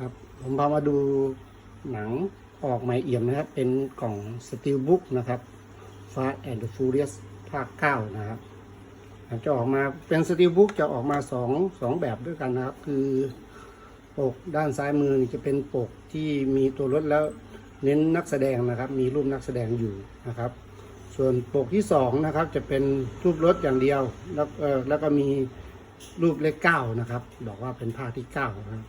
ครับผมพามาดูหนังออกใหม่เอี่ยมนะครับ เป็นกล่องสตีลบุ๊กนะครับ Fast and Furious ภาค9นะครับจะออกมาเป็นสตีลบุ๊กจะออกมาสองสองแบบด้วยกันนะครับ คือปกด้านซ้ายมือจะเป็นปกที่มีตัวรถแล้วเน้นนักแสดงนะครับ มีรูปนักแสดงอยู่นะครับ ส่วนปกที่สองนะครับ จะเป็นรูปรถอย่างเดียวแล้วแล้วก็มีรูปเลขเก้านะครับ บอกว่าเป็นภาคที่เก้านะครับ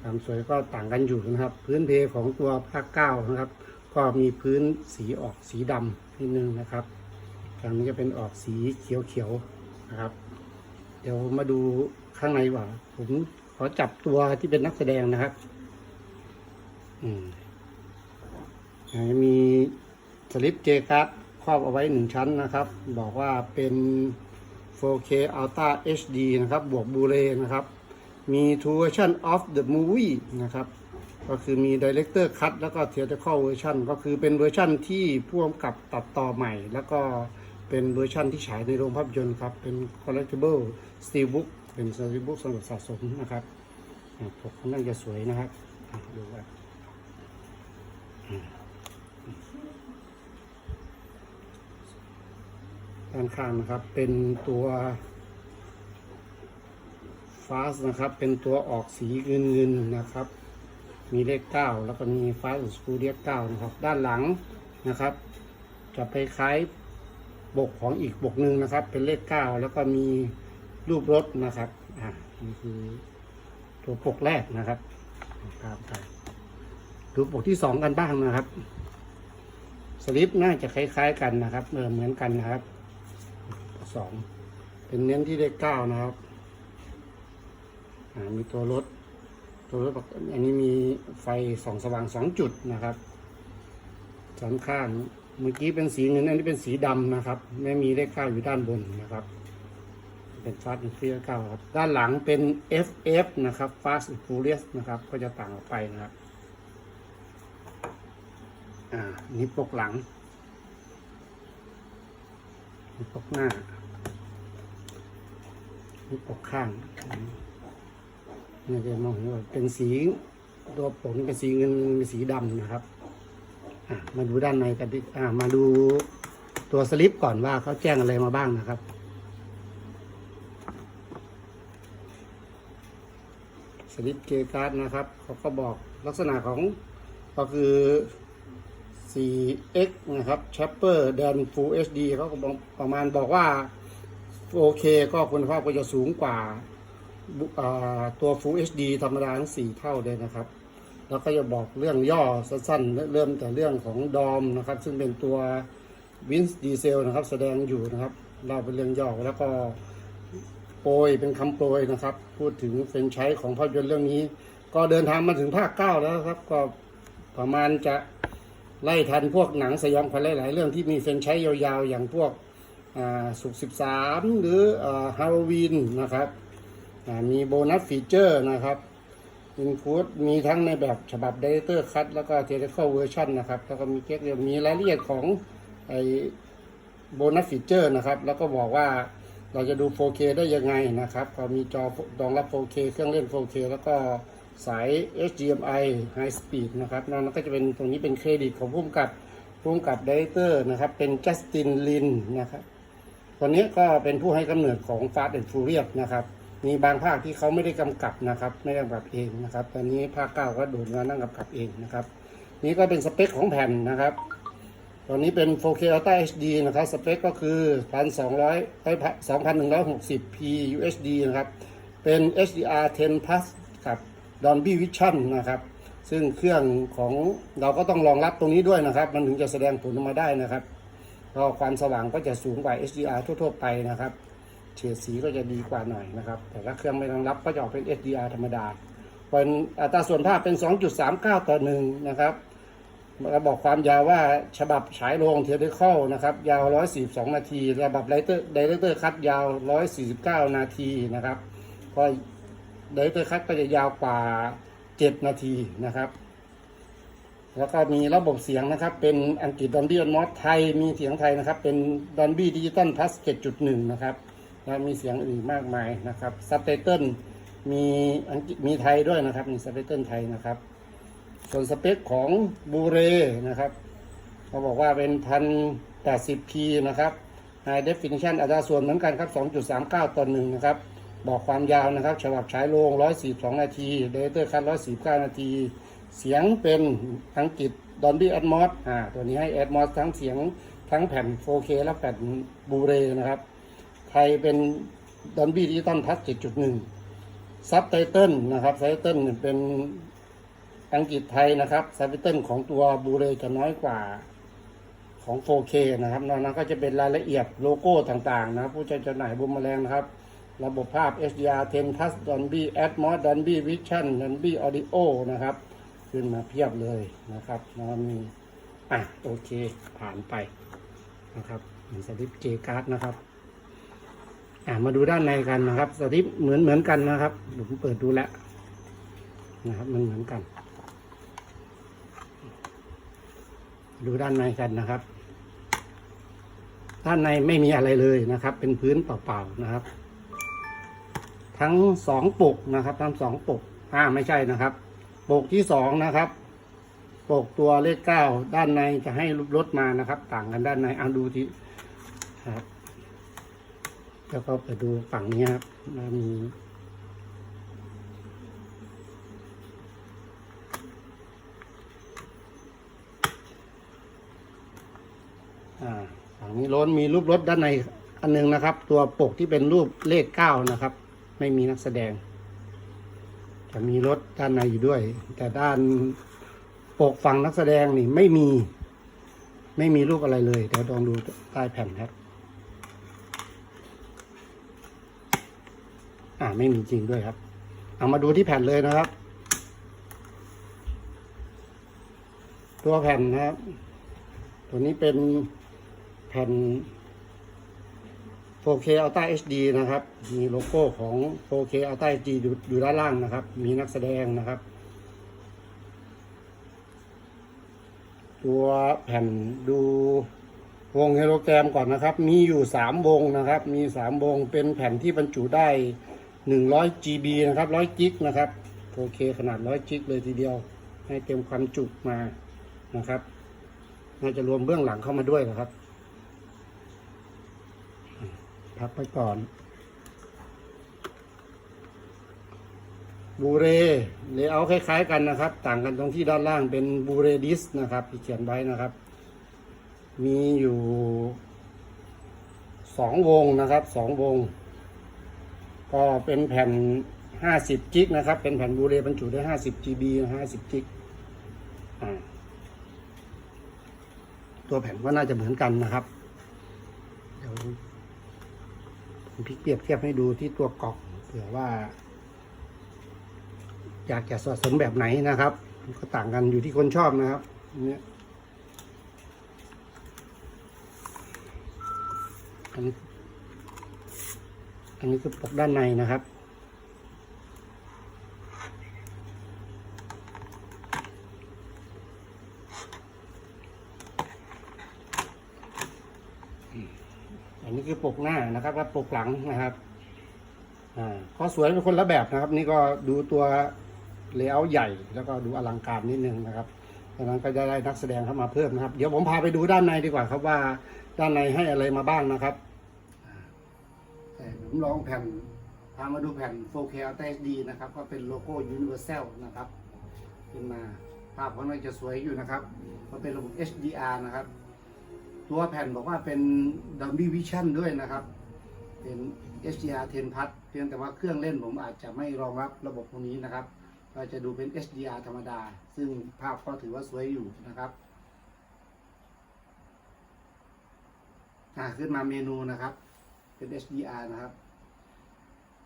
ความสวยก็ต่างกันอยู่นะครับ พื้นเพของตัวภาคเก้านะครับ ก็มีพื้นสีออกสีดำนิดนึงนะครับฝั่งนี้จะเป็นออกสีเขียวๆนะครับ เดี๋ยวมาดูข้างในว่า ผมขอจับตัวที่เป็นนักแสดงนะครับ อืมมีสลิปเจคัสครอบเอาไว้หนึ่งชั้นนะครับ บอกว่าเป็น 4K Ultra HD นะครับ บวกบูเรนะครับ มี two version of the movie นะครับ ก็คือมี director cut แล้วก็ theatrical version ก็คือเป็นเวอร์ชั่นที่พ่วงกับตัดต่อใหม่ แล้วก็เป็นเวอร์ชั่นที่ฉายในโรงภาพยนตร์ครับ เป็น collectible steelbook เป็น steelbook สำหรับสะสมนะครับอ่าปกค่อนข้างจะสวยนะครับดูว่าด้านข้างนะครับเป็นตัว ฟาสนะครับ เป็นตัวออกสีเงินเงินๆนะครับ มีเลขเก้าแล้วก็มีฟาสสกูเรียกเก้านะครับ ด้านหลังนะครับ จะไปคล้ายบกของอีกบกหนึ่งนะครับ เป็นเลขเก้าแล้วก็มีรูปรถนะครับอ่านี่คือตัวปกแรกนะครับตามไปดูปกที่สองกันบ้างนะครับ สลิปน่าจะคล้ายๆกันนะครับเออเหมือนกันนะครับสองเป็นเน้นที่เลขเก้านะครับ มีตัวรถ ตัวรถอันนี้มีไฟส่องสว่างสองจุดนะครับสองข้างเมื่อกี้เป็นสีเงินอันนี้เป็นสีดำนะครับไม่มีเลขเก้าอยู่ด้านบนนะครับ เป็นฟาสต์เฟียเก้าครับ ด้านหลังเป็น FF นะครับ Fast and Furious นะครับ ก็จะต่างออกไปนะครับ อ่านี่ปกหลังนี่ปกหน้านี่ปกข้าง นี่จะมองเห็นว่าเป็นสีตัวปกนี่เป็นสีเงินเป็นสีดำนะครับมาดูด้านในกันดิมาดูตัวสลิปก่อนว่าเขาแจ้งอะไรมาบ้างนะครับสลิปเกการ์ดนะครับเขาก็บอกลักษณะของก็คือ 4x นะครับ Chopper แดน Full HD เขาก็บอกประมาณบอกว่า 4K ก็คุณภาพก็จะสูงกว่า ตัว Full HD ธรรมดาทั้ง4เท่าเลยนะครับ แล้วก็จะบอกเรื่องย่อสั้นๆ เริ่มแต่เรื่องของดอมนะครับ ซึ่งเป็นตัววินส์ดีเซลนะครับ แสดงอยู่นะครับเล่าเป็นเรื่องย่อแล้วก็โปรยเป็นคำโปรยนะครับ พูดถึงเฟรนชส์ของภาพยนตร์เรื่องนี้ ก็เดินทางมาถึงภาค 9 แล้วครับ ก็ประมาณจะไล่ทันพวกหนังสยองขวัญหลาย ๆ เรื่องที่มีเฟรนชส์ยาวๆ อย่างพวกอ่าสุก13หรือฮาโลวีนนะครับ มีโบนัสฟีเจอร์นะครับอินพุตมีทั้งในแบบฉบับ Director Cut แล้วก็ Theatrical Version นะครับแล้วก็มีเก๊กเดียวมีรายละเอียดของไอโบนัสฟีเจอร์นะครับ แล้วก็บอกว่าเราจะดู 4K ได้ยังไงนะครับ ก็มีจอรองรับ 4K เครื่องเล่น 4K แล้วก็สาย HDMI High Speed นะครับนอกนั้นก็จะเป็นตรงนี้เป็นเครดิตของผู้กำกับผู้กำกับ Director นะครับ เป็นจัสตินลินนะครับคนนี้ก็เป็นผู้ให้กำเนิดของ Fast and Furious นะครับ มีบางภาคที่เขาไม่ได้กำกับนะครับ ไม่ได้กำกับเองนะครับ ตอนนี้ภาคเก้าก็โดดมานั่งกำกับเองนะครับ นี่ก็เป็นสเปคของแผ่นนะครับตอนนี้เป็น 4K Ultra HD นะครับ สเปคก็คือ 1,200-2,160p UHD นะครับ เป็น HDR 10 plus กับ Dolby Vision นะครับ ซึ่งเครื่องของเราก็ต้องรองรับตรงนี้ด้วยนะครับ มันถึงจะแสดงผลออกมาได้นะครับก็ความสว่างก็จะสูงกว่า HDR ทั่ว ๆ ไปนะครับ เฉดสีก็จะดีกว่าหน่อยนะครับ แต่ถ้าเครื่องไม่รองรับก็จะออกเป็น HDR ธรรมดาเป็นอัตราส่วนภาพเป็น 2.39 ต่อ1นะครับระบอกความยาวว่าฉบับฉายโรงเทเลคอลนะครับ ยาว 142 นาทีระบับไดเตอร์ไดเรคเตอร์คัดยาว 149 นาทีนะครับก็ไดเรคเตอร์คัดก็จะยาวกว่า 7 นาทีนะครับแล้วก็มีระบบเสียงนะครับ เป็นอังกฤษดอนบี้มอสไทย มีเสียงไทยนะครับ เป็นดอนบี้ดิจิตอลพลัส7.1 นะครับ แล้วมีเสียงอื่นมากมายนะครับซับไตเติลมีอังกฤษมีไทยด้วยนะครับมีสเปคเติลไทยนะครับ ส่วนสเปคของบูเรนะครับเขาบอกว่าเป็นพันแปดสิบพีนะครับ High Definition อัตราส่วนเหมือนกันครับ 2.39 ต่อหนึ่งนะครับ บอกความยาวนะครับฉบับฉายโลง 142 นาทีเดเตอร์คัท149 นาที เสียงเป็นอังกฤษ Dolby Atmos อ่าตัวนี้ให้ Atmos ทั้งเสียงทั้งแผ่น 4K และแผ่นบูเรนะครับ ไทยเป็น Dolby Digital Plus 7.1ซับไตเติลนะครับไตเติลเป็นอังกฤษไทยนะครับซับไตเติลของตัวบูเรจะน้อยกว่าของ 4K นะครับนอกนั้นก็จะเป็นรายละเอียดโลโก้ต่างๆ นะผู้ใช้จำหน่ายบุมแมลงนะครับ ระบบภาพ HDR 10 Plus Dolby Atmos Dolby Vision Dolby Audio นะครับ ขึ้นมาเพียบเลยนะครับแล้วมีอะ โอเค ผ่านไปนะครับมีสลิป J card นะครับ อะมาดูด้านในกันนะครับสลิปเหมือนเหมือนกันนะครับผมเปิดดูแล้วนะครับ มันเหมือนกัน ดูด้านในกันนะครับ ด้านในไม่มีอะไรเลยนะครับ เป็นพื้นเปล่าๆนะครับ ทั้งสองปกนะครับ ทั้งสองปกอ่าไม่ใช่นะครับ ปกที่สองนะครับปกตัวเลขเก้าด้านในจะให้รูปรถมานะครับ ต่างกันด้านในเอาดูทีครับ แล้วก็ไปดูฝั่งนี้ครับมีฝั่งนี้ล้นมีรูปรถด้านในอันหนึงนะครับ ตัวปกที่เป็นรูปเลขเก้านะครับ ไม่มีนักแสดง จะมีรถด้านในอยู่ด้วย แต่ด้านปกฝั่งนักแสดงนี่ไม่มี ไม่มีรูปอะไรเลยเดี๋ยวลองดูใต้แผ่นครับ อ่า ไม่มีจริงด้วยครับ เอามาดูที่แผ่นเลยนะครับ ตัวแผ่นนะครับ ตัวนี้เป็นแผ่น 4K Ultra HD นะครับ มีโลโก้ของ 4K Ultra HD อยู่อยู่ด้านล่างนะครับ มีนักแสดงนะครับ ตัวแผ่นดูวงเฮโลแกรมก่อนนะครับ มีอยู่สามวงนะครับ มีสามวงเป็นแผ่นที่บรรจุได้ หนึ่งร้อย GB นะครับร้อยกิกนะครับ 4K ขนาดร้อยกิกเลยทีเดียว ให้เต็มความจุมานะครับน่าจะรวมเบื้องหลังเข้ามาด้วยนะครับพักไปก่อนบูเรเลเยอร์คล้ายๆกันนะครับ ต่างกันตรงที่ด้านล่างเป็นบูเรดิสนะครับที่เขียนไว้นะครับ มีอยู่สองวงนะครับสองวง ก็เป็นแผ่นห้าสิบกิกนะครับ เป็นแผ่นบูเรบรรจุได้ห้าสิบ GB ห้าสิบกิกตัวแผ่นก็น่าจะเหมือนกันนะครับ เดี๋ยวผมพิกเปรียบเทียบให้ดูที่ตัวกล่องเผื่อว่า อยากจะสะสมแบบไหนนะครับ ก็ต่างกันอยู่ที่คนชอบนะครับเนี้ยอันนี้ อันนี้คือปกด้านในนะครับ อันนี้คือปกหน้านะครับและปกหลังนะครับอ่าข้อสวยเป็นคนละแบบนะครับ นี่ก็ดูตัวเลเยอร์ใหญ่ แล้วก็ดูอลังการนิดนึงนะครับดังนั้นก็จะได้นักแสดงเข้ามาเพิ่มนะครับ เดี๋ยวผมพาไปดูด้านในดีกว่าครับว่าด้านในให้อะไรมาบ้างนะครับ ผมลองแผ่นพามาดูแผ่น 4K Ultra HD นะครับ ก็เป็นโลโก้ Universal นะครับ ขึ้นมาภาพของมันจะสวยอยู่นะครับมันเป็นระบบ HDR นะครับ ตัวแผ่นบอกว่าเป็น Dolby Vision ด้วยนะครับ เป็น HDR 10 Plus เพียงแต่ว่าเครื่องเล่นผมอาจจะไม่รองรับระบบตรงนี้นะครับเราจะดูเป็น HDR ธรรมดา ซึ่งภาพก็ถือว่าสวยอยู่นะครับขึ้นมาเมนูนะครับ เป็น HDR นะครับ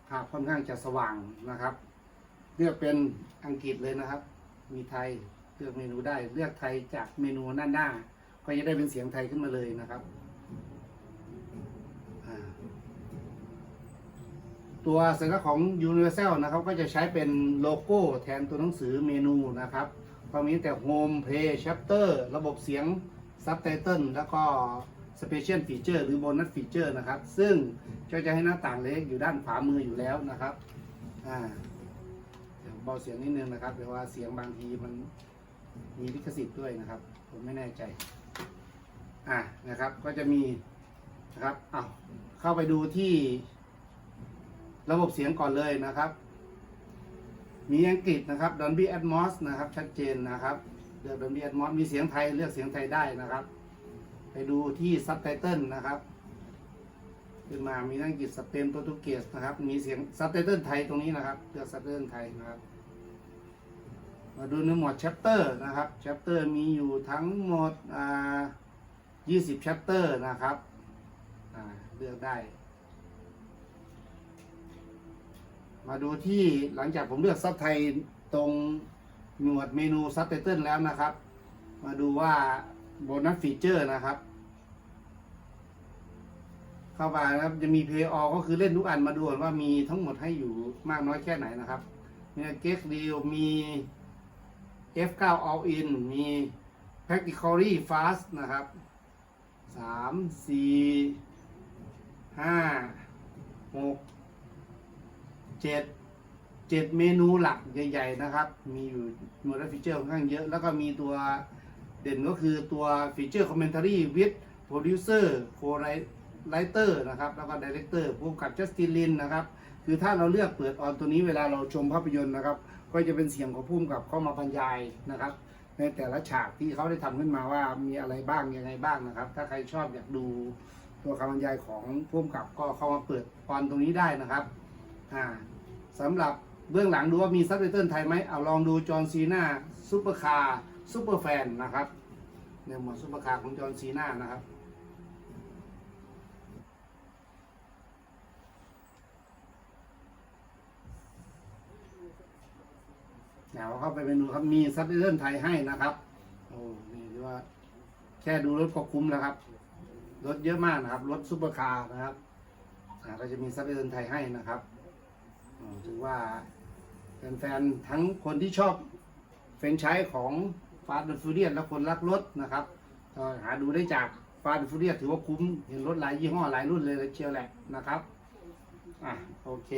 ภาพค่อนข้างจะสว่างนะครับ เลือกเป็นอังกฤษเลยนะครับ มีไทยเลือกเมนูได้ เลือกไทยจากเมนูหน้าหน้า ก็จะได้เป็นเสียงไทยขึ้นมาเลยนะครับ ตัวสัญลักษณ์ของ Universal นะครับ ก็จะใช้เป็นโลโก้แทนตัวหนังสือเมนูนะครับก็มีแต่ Home Play Chapter ระบบเสียง Subtitle แล้วก็ Special Feature หรือ Bonus Feature นะครับ ซึ่งก็จะให้หน้าต่างเล็กอยู่ด้านขวามืออยู่แล้วนะครับอ่าเดี๋ยวเบาเสียงนิดนึงนะครับเดี๋ยวว่าเสียงบางทีมันมีลิขสิทธิ์ด้วยนะครับ ผมไม่แน่ใจอ่านะครับก็จะมีนะครับเอาเข้าไปดูที่ระบบเสียงก่อนเลยนะครับ มีอังกฤษนะครับ Dolby Atmos นะครับ ชัดเจนนะครับเลือก Dolby Atmos มีเสียงไทยเลือกเสียงไทยได้นะครับ ไปดูที่ Subtitle นะครับ ขึ้นมามีอังกฤษสเปนโปรตุเกสนะครับ มีเสียง Subtitle ไทยตรงนี้นะครับเลือก Subtitle ไทยนะครับ มาดูในหมวด Chapter นะครับ Chapter มีอยู่ทั้งหมดอ่า20 Chapter นะครับอ่าเลือกได้ มาดูที่หลังจากผมเลือกซับไทยตรงหนวดเมนูซับไตเติลแล้วนะครับ มาดูว่า โบนัสฟีเจอร์นะครับ เข้ามานะครับจะมี Play All ก็คือเล่นทุกอันมาดูก่อนว่ามีทั้งหมดให้อยู่มากน้อยแค่ไหนนะครับ มีเก็กดีลมี F9 All In มี Practically Fast นะครับสามสี่ห้าหกเจ็ดเจ็ดเมนูหลักใหญ่ ๆ นะครับ มีอยู่โมดฟีเจอร์ค่อนข้างเยอะ แล้วก็มีตัว เด่นก็คือตัวฟีเจอร์คอมเมนต์ y with producer co-writer นะครับ แล้วก็ดีเรคเตอร์ผู้กกับจัสตินลินนะครับ คือถ้าเราเลือกเปิดออนตัวนี้เวลาเราชมภาพยนตร์นะครับ ก็จะเป็นเสียงของผู้กำกับเข้ามาบรรยายนะครับ ในแต่ละฉากที่เขาได้ทำขึ้นมาว่ามีอะไรบ้างยังไงบ้างนะครับ ถ้าใครชอบอยากดูตัวคำบรรยายของผู้กำกับก็เข้ามาเปิดออนตรงนี้ได้นะครับอ่าสำหรับเบื้องหลังดูว่ามีซับไตเติลไทยไหมเอาลองดูจอห์นซีนาซูเปอร์คาร์ ซูเปอร์แฟนนะครับเนี่ยหมวดซูเปอร์คาร์ของจอห์นซีน่านะครับเดี๋ยวเข้าไปเมนูครับมีซัตเติลไทยให้นะครับโอ้นี่ถือว่าแค่ดูรถก็คุ้มแล้วครับ รถเยอะมากนะครับ รถซูเปอร์คาร์นะครับอาก็จะมีซัตเติลไทยให้นะครับถือว่าแฟนๆทั้งคนที่ชอบเฟรนไชส์ของ ฟา s ์ฟูเรียและคนรักรถนะครับหาดูได้จากฟา s ์ฟูเรียถือว่าคุ้มเห็นรถหลายยี่ห้อหลายรุ่นเลยเชียวแหละนะครับอะโอเค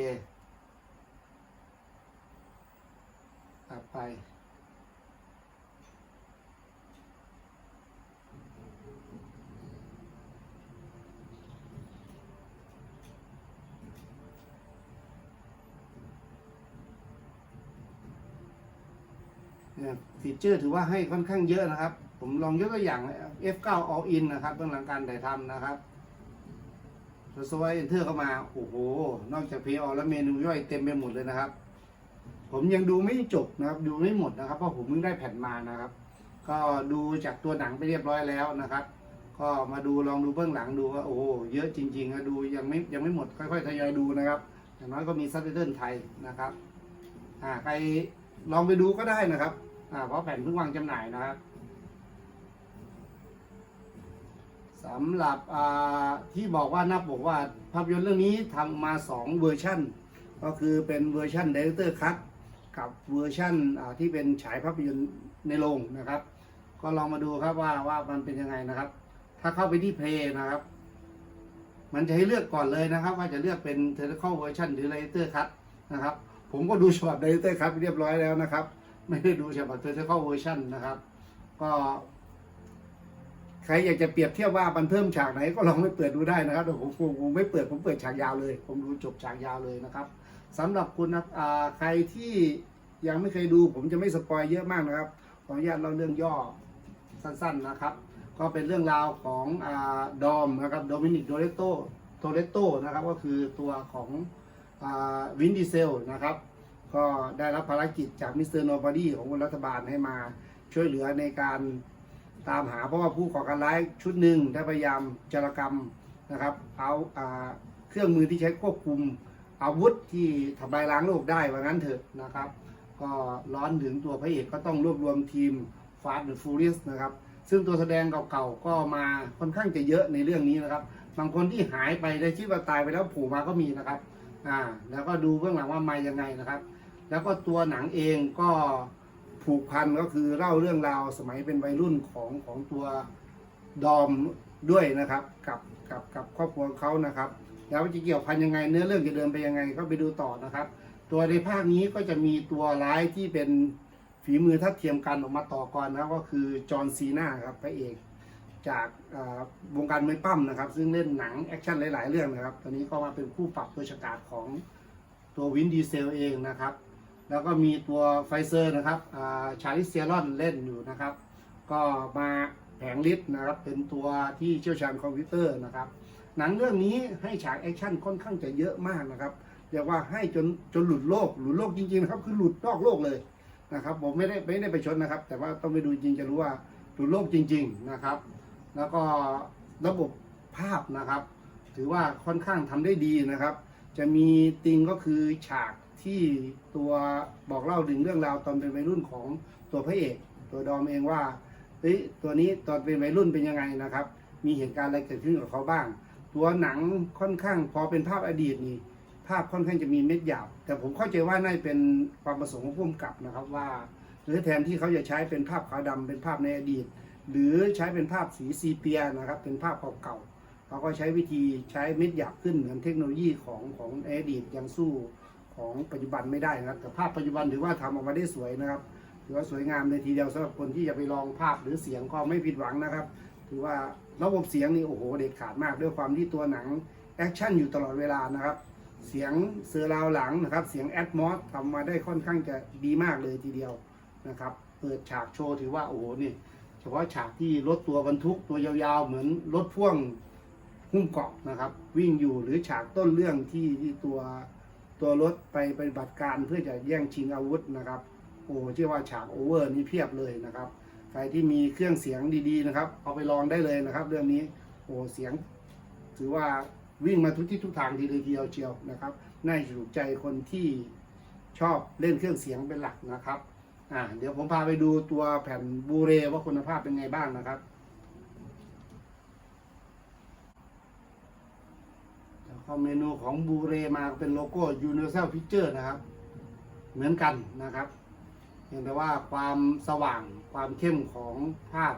ต่อไป ฟีเจอร์ถือว่าให้ค่อนข้างเยอะนะครับ ผมลองยกตัวอย่าง F9 All In นะครับเบื้องหลังการถ่ายทำนะครับสวายเอนเตอร์เข้ามา โอ้โห นอกจากเพย์ออแล้วเมนูย่อยเต็มไปหมดเลยนะครับ ผมยังดูไม่จบนะครับ ดูไม่หมดนะครับ เพราะผมเพิ่งได้แผ่นมานะครับ ก็ดูจากตัวหนังไปเรียบร้อยแล้วนะครับ ก็มาดูลองดูเบื้องหลังดูว่าโอ้โห เยอะจริงๆนะดูยังไม่ยังไม่หมดค่อยๆทยอยดูนะครับ อย่างน้อยก็มีซับไตเติลไทยนะครับ อ่าใครลองไปดูก็ได้นะครับ อ่าเพราะแผ่นเพิ่งวางจำหน่ายนะครับสำหรับอ่าที่บอกว่านับบอกว่าภาพยนตร์เรื่องนี้ทำมา 2 เวอร์ชันก็คือเป็นเวอร์ชัน Director Cut กับเวอร์ชันอ่าที่เป็นฉายภาพยนตร์ในโรงนะครับ ก็ลองมาดูครับว่าว่ามันเป็นยังไงนะครับ ถ้าเข้าไปที่เพลย์นะครับ มันจะให้เลือกก่อนเลยนะครับ ว่าจะเลือกเป็น Theatrical Version หรือ Director Cut นะครับ ผมก็ดูฉบับ Director Cut ไปเรียบร้อยแล้วนะครับ ไม่ได้ดูฉบับ Theatrical Version นะครับ ก็ใครอยากจะเปรียบเทียบว่ามันเพิ่มฉากไหนก็ลองไปเปิดดูได้นะครับแต่ผมผมผมไม่เปิดผมเปิดฉากยาวเลย ผมดูจบฉากยาวเลยนะครับสำหรับคุณนะใครที่ยังไม่เคยดู ผมจะไม่สปอยเยอะมากนะครับขออนุญาตเล่าเรื่องย่อสั้นๆนะครับ ก็เป็นเรื่องราวของอดอมนะครับโดมินิกโดเรโตโทเรโตนะครับก็คือตัวของวินดีเซลนะครับ ก็ได้รับภารกิจจากมิสเตอร์โนบอดี้ของรัฐบาลให้มาช่วยเหลือในการตามหาเพราะว่าผู้ก่อการร้ายชุดหนึ่งได้พยายามจารกรรมนะครับเอาอาเครื่องมือที่ใช้ควบคุมอาวุธที่ทำลายล้างโลกได้ว่างั้นเถอะนะครับ ก็ร้อนถึงตัวพระเอกก็ต้องรวบรวมทีมฟาสต์หรือฟูริสนะครับ ซึ่งตัวแสดงเก่าๆก็มาค่อนข้างจะเยอะในเรื่องนี้นะครับ บางคนที่หายไปได้คิดว่าตายไปแล้วผล่มาก็มีนะครับอ่าแล้วก็ดูเบื้องหลังว่ามายังไงนะครับ แล้วก็ตัวหนังเองก็ผูกพันก็คือเล่าเรื่องราวสมัยเป็นวัยรุ่นของของตัวดอมด้วยนะครับ กับกับกับครอบครัวเขานะครับ แล้วจะเกี่ยวพันยังไงเนื้อเรื่องจะเดินไปยังไงก็ไปดูต่อนะครับ ตัวในภาคนี้ก็จะมีตัวร้ายที่เป็นฝีมือทัดเทียมกันออกมาต่อก่อนนะก็คือจอห์นซีนาครับพระเอกจากวงการมวยปั้มนะครับ ซึ่งเล่นหนังแอคชั่นหลาย ๆ เรื่องนะครับ ตอนนี้ก็มาเป็นผู้ปรับตัวฉกาจของตัววินดีเซลเองนะครับ แล้วก็มีตัวไฟเซอร์นะครับชาลิเซียรอนเล่นอยู่นะครับ ก็มาแผงลิสนะครับ เป็นตัวที่เชี่ยวชาญคอมพิวเตอร์นะครับ หนังเรื่องนี้ให้ฉากแอคชั่นค่อนข้างจะเยอะมากนะครับเรียกว่าให้จนจนหลุดโลก หลุดโลกจริงๆนะครับ คือหลุดนอกโลกเลยนะครับ ผมไม่ได้ไม่ได้ไปชนนะครับ แต่ว่าต้องไปดูจริงจะรู้ว่าหลุดโลกจริง ๆนะครับ แล้วก็ระบบภาพนะครับ ถือว่าค่อนข้างทำได้ดีนะครับ จะมีติงก็คือฉาก ที่ตัวบอกเล่าถึงเรื่องราวตอนเป็นวัยรุ่นของตัวพระเอก ตัวดอมเองว่าเฮ้ยตัวนี้ตอนเป็นวัยรุ่นเป็นยังไงนะครับ มีเหตุการณ์อะไรเกิดขึ้นกับเขาบ้าง ตัวหนังค่อนข้างพอเป็นภาพอดีตนี่ภาพค่อนข้างจะมีเม็ดหยาบแต่ผมเข้าใจว่าน่าจะเป็นความประสงค์ของผู้กำกับนะครับว่า หรือแทนที่เขาจะใช้เป็นภาพขาวดำเป็นภาพในอดีต หรือใช้เป็นภาพสีซีเปียนะครับ เป็นภาพเก่าๆเขาก็ใช้วิธีใช้เม็ดหยาบขึ้นเหมือนเทคโนโลยีของของอดีตยังสู้ ของปัจจุบันไม่ได้นะครับ แต่ภาพปัจจุบันถือว่าทำออกมาได้สวยนะครับถือว่าสวยงามเลยทีเดียวสำหรับคนที่จะไปลองภาพหรือเสียงก็ไม่ผิดหวังนะครับ ถือว่าระบบเสียงนี่โอ้โหเด็ดขาดมากด้วยความที่ตัวหนังแอคชั่นอยู่ตลอดเวลานะครับ เสียงเสือราวหลังนะครับ เสียงแอดมอสทำมาได้ค่อนข้างจะดีมากเลยทีเดียวนะครับ เปิดฉากโชว์ถือว่าโอ้โหนี่เฉพาะฉากที่รถตัวบรรทุกตัวยาวๆ เหมือนรถพ่วงหุ้มเกาะนะครับ วิ่งอยู่หรือฉากต้นเรื่องที่ที่ตัว ตัวรถไปปฏิบัติการเพื่อจะแย่งชิงอาวุธนะครับ โอ้เชื่อว่าฉากโอเวอร์นี่เพียบเลยนะครับ ใครที่มีเครื่องเสียงดีๆนะครับ เอาไปลองได้เลยนะครับ เรื่องนี้โอ้เสียง ถือว่าวิ่งมาทุกที่ทุกทางทีเดียวเชียวนะครับ น่าจะถูกใจคนที่ชอบเล่นเครื่องเสียงเป็นหลักนะครับอ่าเดี๋ยวผมพาไปดูตัวแผ่นบูเรว่าคุณภาพเป็นไงบ้างนะครับ พอเข้าเมนูของบูเรมาเป็นโลโก้ Universal Picture นะครับ เหมือนกันนะครับเพียงแต่ว่าความสว่างความเข้มของภาพ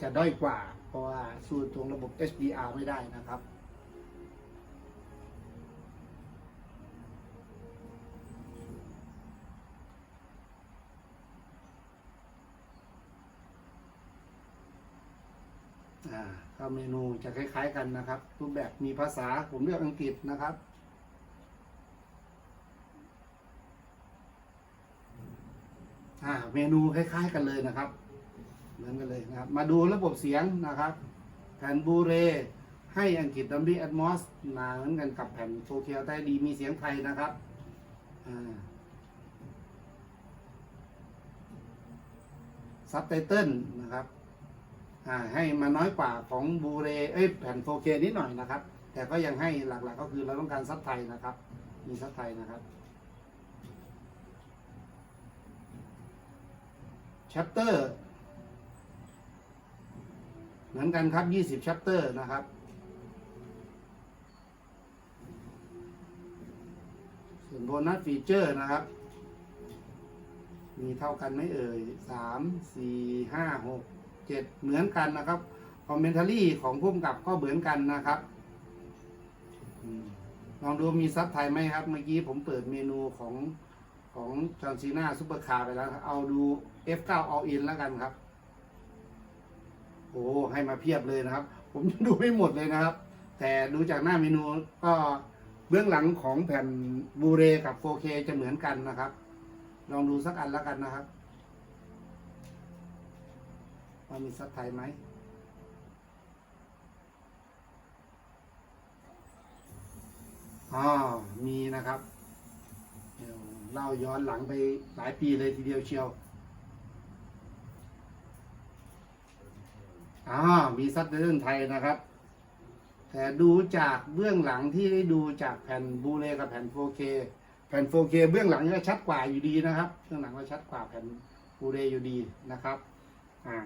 จะด้อยกว่า เพราะว่าสู้ตรงระบบ HDR ไม่ได้นะครับ อ่าก็เมนูจะคล้าย ๆ กันนะครับ รูปแบบมีภาษาผมเลือกอังกฤษนะครับ อ่า เมนูคล้าย ๆ กันเลยนะครับ เหมือนกันเลยนะครับ มาดูระบบเสียงนะครับแผ่นบูเรให้อังกฤษดัมบี้แอดมอสมาเหมือนกันกับแผ่นโฟเคียใต้ดีมีเสียงไทยนะครับซับไตเติลนะครับ ให้มาน้อยกว่าของบูเรเอ้ยแผ่น 4K นิดหน่อยนะครับ แต่ก็ยังให้หลักๆ ก็คือเราต้องการซับไทยนะครับ มีซับไทยนะครับชัปเตอร์เหมือนกันครับ 20ชัปเตอร์นะครับส่วนโบนัสฟีเจอร์นะครับ มีเท่ากันไหมเอ่ยสามสี่ห้าหก เจ็ดเหมือนกันนะครับคอมเมนต์รี่ของพุ่มกับก็เหมือนกันนะครับลองดูมีซับไทยไหมครับ เมื่อกี้ผมเปิดเมนูของของจอห์ซีนาซูเปอร์คาร์ไปแล้ว เอาดู F9 All In แล้วกันครับ โอ้ให้มาเพียบเลยนะครับ ผมดูไม่หมดเลยนะครับ แต่ดูจากหน้าเมนูก็เบื้องหลังของแผ่นบูเรกับ 4K จะเหมือนกันนะครับ ลองดูสักอันแล้วกันนะครับ ว่ามีซับไทยไหมอ๋อมีนะครับเดี๋ยวเล่าย้อนหลังไปหลายปีเลยทีเดียวเชียวอ๋อมีซับไตเติลไทยนะครับ แต่ดูจากเบื้องหลังที่ได้ดูจากแผ่นบูเลกับแผ่น 4K แผ่น 4K เบื้องหลังก็ชัดกว่าอยู่ดีนะครับเบื้องหลังก็ชัดกว่าแผ่นบูเลอยู่ดีนะครับ อ่า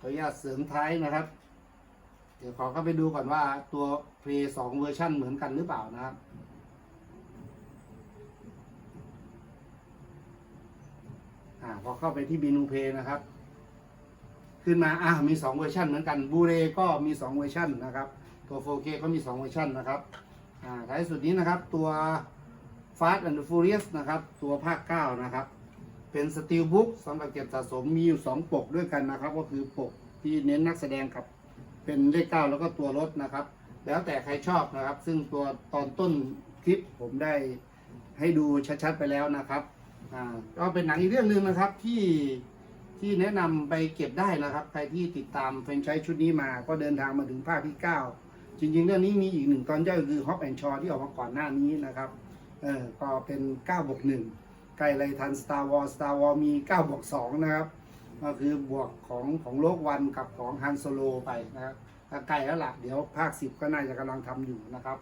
ขออนุญาตเสริมท้ายนะครับ เดี๋ยวขอเข้าไปดูก่อนว่าตัวเพลย์สองเวอร์ชันเหมือนกันหรือเปล่านะครับอ่าพอเข้าไปที่เมนูเพนะครับ ขึ้นมาอ่ามีสองเวอร์ชันเหมือนกันบูเรก็มีสองเวอร์ชันนะครับ ตัว 4K ก็มีสองเวอร์ชันนะครับอ่าท้ายสุดนี้นะครับตัว Fast and Furious นะครับ ตัวภาค 9 นะครับ เป็นสตีลบุ๊กสำหรับเก็บสะสมมีอยู่ 2 ปกด้วยกันนะครับ ก็คือปกที่เน้นนักแสดงกับ เป็นเลข9แล้วก็ตัวรถนะครับ แล้วแต่ใครชอบนะครับ ซึ่งตัวตอนต้นคลิปผมได้ให้ดูชัดๆไปแล้วนะครับอ่าก็เป็นหนังอีกเรื่องหนึ่งนะครับที่ที่แนะนำไปเก็บได้นะครับ ใครที่ติดตามเฟรนไชส์ชุดนี้มาก็เดินทางมาถึงภาคที่ 9 จริง ๆ เรื่องนี้มีอีกหนึ่งตอนย่อยคือฮอปแอนชอที่ออกมาก่อนหน้านี้นะครับเออก็เป็น9บวก1 ใกล้ไรทัน Star War Star War มี9บวก2นะครับ ก็คือบวกของของโลกวันกับของฮันโซโลไปนะครับใกล้แล้วล่ะ เดี๋ยวภาค 10 ก็น่าจะกำลังทำอยู่นะครับ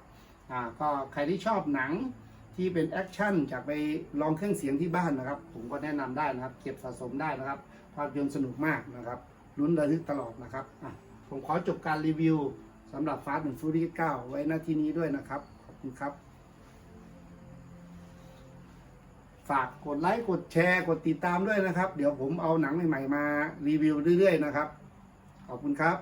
อ่าก็ใครที่ชอบหนังที่เป็นแอคชั่นจากไปลองเครื่องเสียงที่บ้านนะครับ ผมก็แนะนำได้นะครับ เก็บสะสมได้นะครับภาพยนตร์สนุกมากนะครับลุ้นระลึกตลอดนะครับอะผมขอจบการรีวิวสำหรับฟาสต์แอนด์ฟูรี่9ไว้หน้าที่นี้ด้วยนะครับ ขอบคุณครับ ฝากกดไลค์กดแชร์กดติดตามด้วยนะครับ เดี๋ยวผมเอาหนังใหม่ๆมารีวิวเรื่อยๆนะครับ ขอบคุณครับ